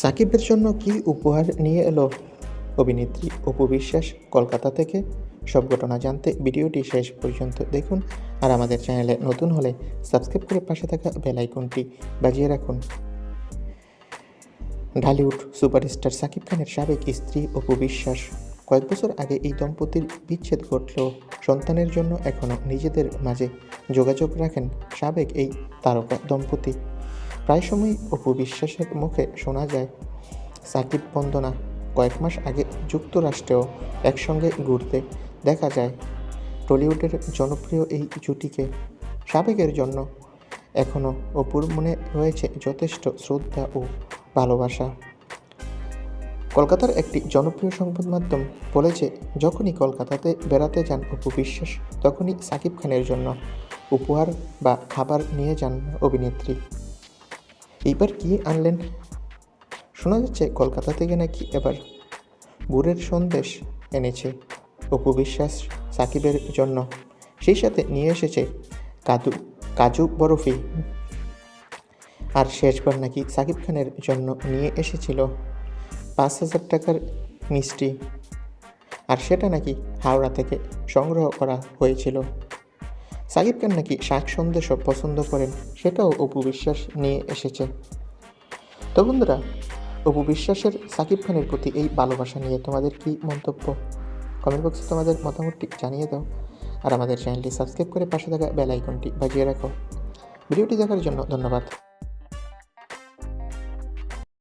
সাকিবের জন্য কী উপহার নিয়ে এলো? অভিনেত্রী অপু বিশ্বাস, কলকাতা থেকে। সব ঘটনা জানতে ভিডিওটি শেষ পর্যন্ত দেখুন। আর আমাদের চ্যানেলে নতুন হলে সাবস্ক্রাইব করে পাশে থাকা বেল আইকনটি বাজিয়ে রাখুন। ঢালিউড সুপারস্টার সাকিব খানের সাবেক স্ত্রী অপু বিশ্বাস। কয়েক বছর আগে এই দম্পতির বিচ্ছেদ ঘটলেও সন্তানের জন্য এখনও নিজেদের মাঝে যোগাযোগ রাখেন সাবেক এই তারকা দম্পতি। প্রায় সময় অপু বিশ্বাসের মুখে শোনা যায়, সাকিব বন্দনা কয়েক মাস আগে যুক্তরাষ্ট্রেও একসঙ্গে ঘুরতে দেখা যায়। টলিউডের জনপ্রিয় এই জুটিকে সাবেকের জন্য এখনও অপুর মনে রয়েছে যথেষ্ট শ্রদ্ধা ও ভালোবাসা। কলকাতার একটি জনপ্রিয় সংবাদ মাধ্যম বলেছে, যখনই কলকাতাতে বেড়াতে যান অপু বিশ্বাস, তখনই সাকিব খানের জন্য উপহার বা খাবার নিয়ে যান অভিনেত্রী। এইবার কি আনলেন? শোনা যাচ্ছে কলকাতা থেকে নাকি এবার গুড়ের সন্দেশ এনেছে অপু বিশ্বাস সাকিবের জন্য। সেই সাথে নিয়ে এসেছে কাদু, কাজু বরফি। আর শেষবার নাকি সাকিব খানের জন্য নিয়ে এসেছিল পাঁচ হাজার টাকার মিষ্টি। আর সেটা নাকি হাওড়া থেকে সংগ্রহ করা হয়েছিল। সাকিব খান নাকি শাক সন্দেশও পছন্দ করেন সেটাও অপু বিশ্বাস নিয়ে এসেছে। তো বন্ধুরা, অপু বিশ্বাসের সাকিব খানের প্রতি এই ভালোবাসা নিয়ে তোমাদের কি মন্তব্য? কমেন্ট বক্সে তোমাদের মতামতটি জানিয়ে দাও আর আমাদের চ্যানেলটি সাবস্ক্রাইব করে পাশে থাকা বেল আইকনটি বাজিয়ে রাখো। ভিডিওটি দেখার জন্য ধন্যবাদ।